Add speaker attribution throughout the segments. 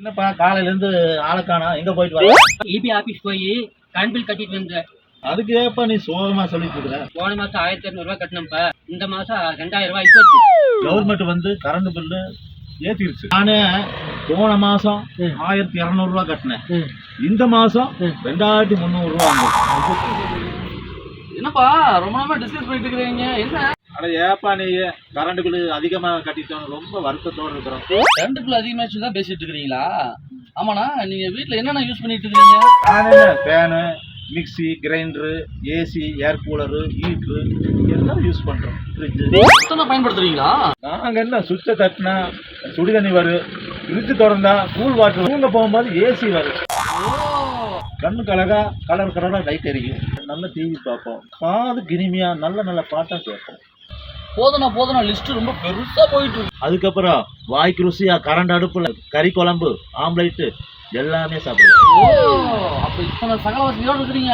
Speaker 1: என்னப்பா காலையில இருந்து ஆளக்கானா எங்க போயிட்டு வர?
Speaker 2: இபி ஆபீஸ் போய் கரண்ட் பில் கட்டிட்டு வந்தேன்.
Speaker 1: அதுக்கு ஏப்பா நீ சோகமா சொல்லிட்டு இருக்கிற
Speaker 2: போன மாசம் ஆயிரத்தி இரநூறுவா கட்டினப்ப இந்த மாசம் ரெண்டாயிரம் ரூபாய்
Speaker 1: கவர்மெண்ட் வந்து கரண்ட் பில்லு ஏத்திருச்சு நானு போன மாசம் ஆயிரத்தி இருநூறு ரூபா கட்டினேன். இந்த மாசம் ரெண்டாயிரத்தி முந்நூறு ரூபா
Speaker 3: என்னப்பா ரொம்ப நேரமா டிஸ்கஸ் பண்ணிட்டு இருக்கிறீங்க. என்ன?
Speaker 1: அட ஏப்பா நீ கரண்ட் பில்லு அதிகமா கட்டிட்டோம் ரொம்ப வருத்தத்தோட இருக்கிறோம்.
Speaker 3: கரண்ட் பில் அதிகமாச்சு தான் பேசிட்டு இருக்கிறீங்களா? ஆமாண்ணா நீங்க வீட்ல என்னென்ன யூஸ் பண்ணிட்டு இருக்கீங்க?
Speaker 1: நான் fan mixie grinder AC air cooler heater எல்லாம் யூஸ் பண்றோம் ஃப்ரிட்ஜு
Speaker 3: சுத்தமா பயன்படுத்துறீங்களா?
Speaker 1: நாங்க என்ன சுவிட்சை தட்டினா சுடு தண்ணி வரும் ஃப்ரிட்ஜ் திறந்தா கூல் வாட்டர் தூங்க போகும்போது ஏசி வரும் கண்ணுக்கு அழகா கலர் கலரா லைட் எரியும் நல்ல டிவி பார்ப்போம். காது கினிமையா நல்ல நல்ல பாட்டா கேட்போம்.
Speaker 3: போதுனா போதுனா லிஸ்ட் ரொம்ப பெருசா போயிட்டு இருக்கு.
Speaker 1: அதுக்கப்புறம் வாய்க்கு ருசியா கரண்ட் அடுப்புல கறி குழம்பு ஆம்லேட்டு எல்லாமே சாப்பிடுவோம்
Speaker 3: ஓ அப்ப இப்ப நான் சகல வசதியோட இருக்கிறீங்க.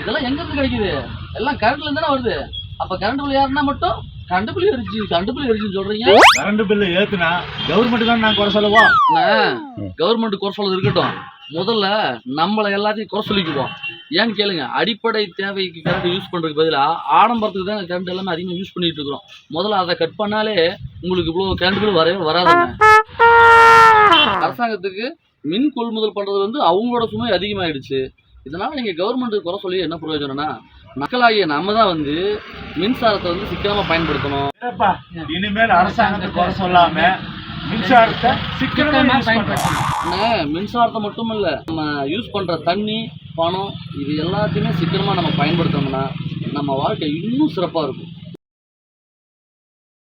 Speaker 3: இதெல்லாம் எங்க இருந்து கிடைக்குது? எல்லாம் கரண்ட்ல தானே வருது. அப்ப கரண்ட் பில் ஏறினா மட்டும் கரண்ட் பில் எரிச்சு கரண்ட் பில் எரிச்சுன்னு சொல்றீங்க.
Speaker 1: கரண்ட் பில்லு ஏத்துனா கவர்மெண்ட் தான் நான் குறை சொல்லவா?
Speaker 3: கவர்மெண்ட் குறை சொல்றது இருக்கட்டும். முதல்ல நம்மளை எல்லாத்தையும் குறை சொல்லிக்குவோம். ஏன்னு கேளுங்க அடிப்படை தேவைக்கு கரண்ட் யூஸ் பண்ணுறதுக்கு பதிலாக ஆடம்பரத்துக்கு தான் கரண்ட் எல்லாமே அதிகமாக யூஸ் பண்ணிட்டு இருக்கிறோம். முதல்ல அதை கட் பண்ணாலே உங்களுக்கு இவ்வளோ கரண்ட் பில் வரவே வராதுங்க. அரசாங்கத்துக்கு மின் கொள்முதல் பண்ணுறது வந்து அவங்களோட சுமை அதிகமாகிடுச்சு இதனால் நீங்கள் கவர்மெண்ட்டுக்கு குறை சொல்லி என்ன பிரயோஜனம்னா மக்களாகிய நம்ம தான் வந்து மின்சாரத்தை வந்து சிக்கனமாக பயன்படுத்தணும்.
Speaker 1: இனிமேல் அரசாங்கத்தை குறை சொல்லாமல் மின்சாரத்தை சிக்கனமா யூஸ் பண்றோம்
Speaker 3: அண்ணே, மின்சாரத்தை மட்டும் இல்ல நம்ம யூஸ் பண்ற தண்ணி பணம் இது எல்லாத்தையுமே சிக்கனமா நம்ம பயன்படுத்தணும்னா நம்ம வாழ்க்கை இன்னும் சிறப்பா இருக்கும்.